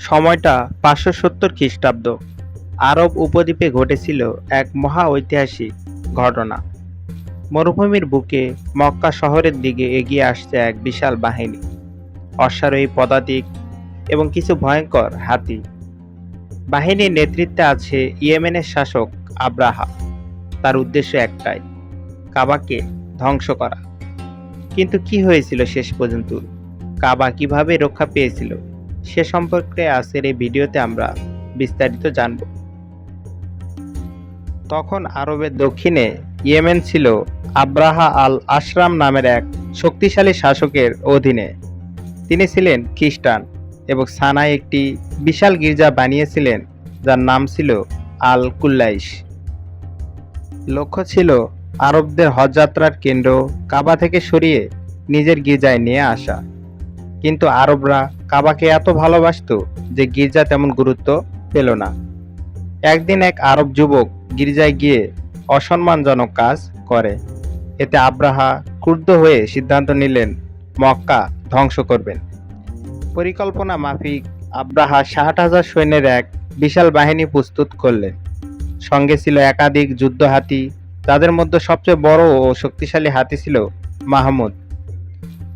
সময়টা পাঁচশো সত্তর খ্রিস্টাব্দ। আরব উপদ্বীপে ঘটেছিল এক মহা ঐতিহাসিক ঘটনা। মরুভূমির বুকে মক্কা শহরের দিকে এগিয়ে আসছে এক বিশাল বাহিনী। অশ্বারোহী পদাতিক এবং কিছু ভয়ঙ্কর হাতি। বাহিনীর নেতৃত্বে আছে ইয়েমেনের শাসক আব্রাহা। তার উদ্দেশ্য একটাই, কাবাকে ধ্বংস করা। কিন্তু কি হয়েছিল শেষ পর্যন্ত? কাবা কীভাবে রক্ষা পেয়েছিল? সে সম্পর্কে আজকের এই ভিডিওতে আমরা বিস্তারিত জানব। তখন আরবের দক্ষিণে ইয়েমেন ছিল আব্রাহা আল আশরাম নামের এক শক্তিশালী শাসকের অধীনে। তিনি ছিলেন খ্রিস্টান এবং সানায় একটি বিশাল গির্জা বানিয়েছিলেন, যার নাম ছিল আল কুল্লাইশ লক্ষ্য ছিল আরবদের হজযাত্রার কেন্দ্র কাবা থেকে সরিয়ে নিজের গির্জায় নিয়ে আসা। কিন্তু আরবরা কাবাকে এত ভালোবাসতো যে গির্জা তেমন গুরুত্ব পেল না। একদিন এক আরব যুবক গির্জায় গিয়ে অসম্মানজনক কাজ করে। এতে আব্রাহা ক্রুদ্ধ হয়ে সিদ্ধান্ত নিলেন, মক্কা ধ্বংস করবেন। পরিকল্পনা মাফিক আব্রাহা ষাট হাজার সৈন্যের এক বিশাল বাহিনী প্রস্তুত করলেন। সঙ্গে ছিল একাধিক যুদ্ধ হাতি তাদের মধ্যে সবচেয়ে বড় ও শক্তিশালী হাতি ছিল মাহমুদ।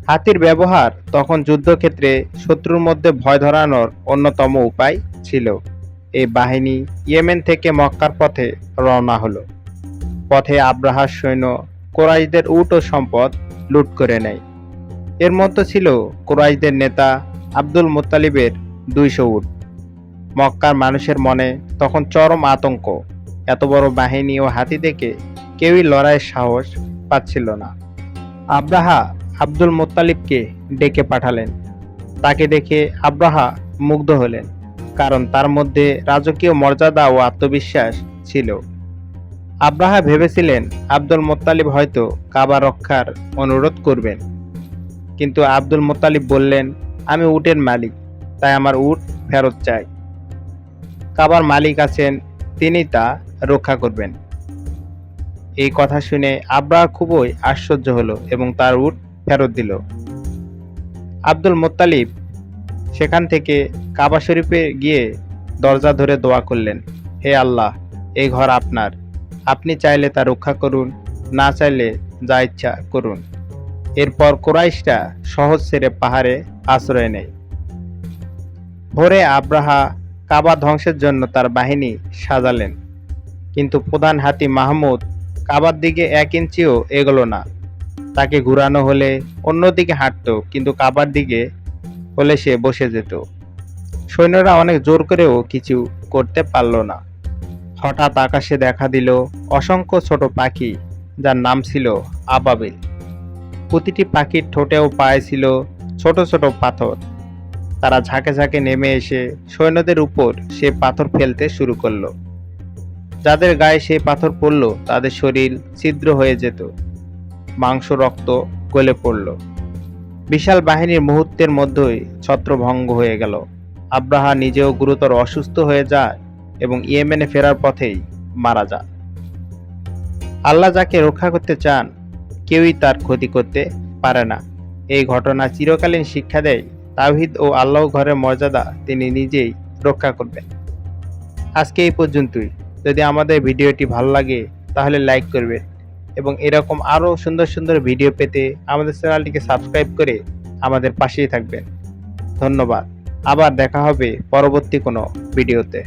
হাতির ব্যবহার তখন যুদ্ধক্ষেত্রে শত্রুর মধ্যে ভয় ধরানোর অন্যতম উপায় ছিল। এই বাহিনী ইয়েমেন থেকে মক্কার পথে রওনা হলো। পথে আব্রাহার সৈন্য কোরাইশদের উট ও সম্পদ লুট করে নেয়। এর মধ্যে ছিল কোরাইশদের নেতা আব্দুল মোত্তালিবের দুইশো উট। মক্কার মানুষের মনে তখন চরম আতঙ্ক। এত বড় বাহিনী ও হাতি দেখে কেউই লড়াইয়ের সাহস পাচ্ছিল না। আব্রাহা আব্দুল মোত্তালিবকে ডেকে পাঠালেন। তাকে দেখে আব্রাহা মুগ্ধ হলেন, কারণ তার মধ্যে রাজকীয় মর্যাদা ও আত্মবিশ্বাস ছিল। আব্রাহা ভেবেছিলেন আব্দুল মোত্তালিব হয়তো কাবা রক্ষার অনুরোধ করবেন। কিন্তু আব্দুল মোত্তালিব বললেন, আমি উটের মালিক, তাই আমার উট ফেরত চাই। কাবার মালিক আছেন, তিনি তা রক্ষা করবেন। এই কথা শুনে আব্রাহা খুবই আশ্চর্য হলো এবং তার উট ফেরত দিল। আব্দুল মোত্তালিব সেখান থেকে কাবা শরীফে গিয়ে দরজা ধরে দোয়া করলেন, হে আল্লাহ এই ঘর আপনার। আপনি চাইলে তা রক্ষা করুন, না চাইলে যা ইচ্ছা করুন। এরপর কোরাইশটা সহজ ছেড়ে পাহাড়ে আশ্রয় নেয়। ভোরে আব্রাহা কাবা ধ্বংসের জন্য তার বাহিনী সাজালেন, কিন্তু প্রধান হাতি মাহমুদ কাবার দিকে এক ইঞ্চিও এগোলো না। তাকে ঘুরানো হলে অন্যদিকে হাঁটতো, কিন্তু কাবার দিকে হলে সে বসে যেত। সৈন্যরা অনেক জোর করেও কিছু করতে পারল না। হঠাৎ আকাশে দেখা দিল অসংখ্য ছোট পাখি, যার নাম ছিল আবাবিল। প্রতিটি পাখির ঠোঁটেও পায়ে ছিল ছোট ছোট পাথর। তারা ঝাঁকে ঝাঁকে নেমে এসে সৈন্যদের উপর সে পাথর ফেলতে শুরু করল। যাদের গায়ে সে পাথর পড়ল, তাদের শরীর ছিদ্র হয়ে যেত। মাংস রক্ত গলে পড়ল। বিশাল বাহিনীর মুহূর্তের মধ্যেই ছত্রভঙ্গ হয়ে গেল। আব্রাহা নিজেও গুরুতর অসুস্থ হয়ে যায় এবং ইয়েমেনে ফেরার পথেই মারা যায়। আল্লাহ যাকে রক্ষা করতে চান, কেউই তার ক্ষতি করতে পারে না। এই ঘটনা চিরকালীন শিক্ষা দেয় তাহিদ ও আল্লাহ ঘরের মর্যাদা তিনি নিজেই রক্ষা করবেন। আজকে এই পর্যন্তই। যদি আমাদের ভিডিওটি ভালো লাগে, তাহলে লাইক করবেন। এবং এরকম আরও সুন্দর সুন্দর ভিডিও পেতে আমাদের চ্যানেলটিকে সাবস্ক্রাইব করে আমাদের পাশেই থাকবেন। ধন্যবাদ। আবার দেখা হবে পরবর্তী কোনো ভিডিওতে